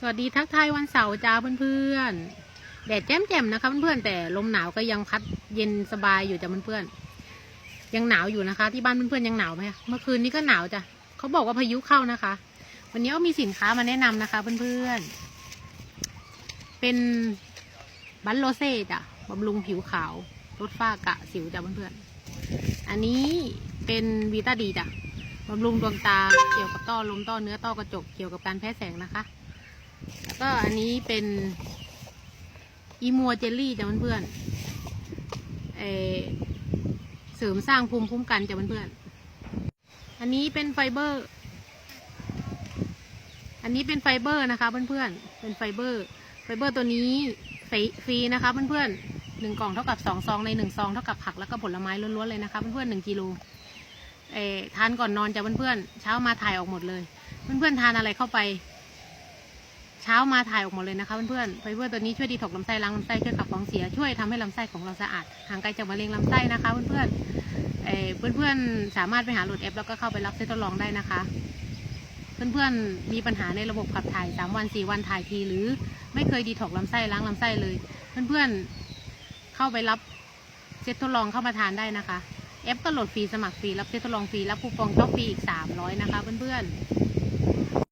สวัสดีทักทายวันเสาร์จ้าเพื่อนๆแดดแจ่มๆนะคะเพื่อนๆแต่ลมหนาวก็ยังพัดเย็นสบายอยู่จ้ะเพื่อนๆยังหนาวอยู่นะคะ ที่บ้านเพื่อนๆยังหนาวไหมเมื่อคืนนี้ก็หนาวจ้ะเขาบอกว่าพายุเข้านะคะ วันนี้ก็มีสินค้ามาแนะนำนะคะเพื่อนๆเป็นบัลโลเซ่จ้ะบำรุงผิวขาวลดฝ้ากระสิวจ้ะเพื่อนๆอันนี้เป็นวีตาดีจ้ะบำรุงดวงตาเกี่ยวกับต้อลมต้อเนื้อต้อกระจกเกี่ยวกับการแพ้แสงนะคะ แล้วก็อันนี้เป็นอีมัวเจลลี่จ้ะเพื่อนๆเอเสริมสร้างภูมิคุ้มกันจ้ะเพื่อนๆอันนี้เป็นไฟเบอร์ อันนี้เป็นไฟเบอร์นะคะเพื่อนๆ เป็นไฟเบอร์ ไฟเบอร์ตัวนี้ฟรีฟรีนะคะเพื่อนๆหนึ่งกล่องเท่ากับสองซองในหนึ่งซองเท่ากับผักแล้วก็ผลไม้ล้วนๆเลยนะคะเพื่อนๆหนึ่งกิโลเอทานก่อนนอนจ้ะเพื่อนๆเช้ามาถ่ายออกหมดเลย เพื่อนๆทานอะไรเข้าไป ช้ามาถ่ายออกหมดเลยนะคะเพื่อนๆไฟเบอร์ตัวนี้ช่วยดีถกลำไส้ล้างลำไส้ช่วยขับของเสียช่วยทำให้ลำไส้ของเราสะอาดห่างไกลจากมะเร็งลำไส้นะคะเพื่อนๆเอ่อเพื่อนๆสามารถไปหาโหลดแอปแล้วก็เข้าไปรับเซตทดลองได้นะคะ เพื่อนๆมีปัญหาในระบบขับถ่ายสามวันสี่วันถ่ายที หรือไม่เคยดีถกลำไส้ล้างลำไส้เลย เพื่อนๆเข้าไปรับเซตทดลองเข้ามาทานได้นะคะแอปก็โหลดฟรีสมัครฟรีรับเซตทดลองฟรีรับคูปองช็อปฟรีอีกสามร้อยนะคะเพื่อนๆ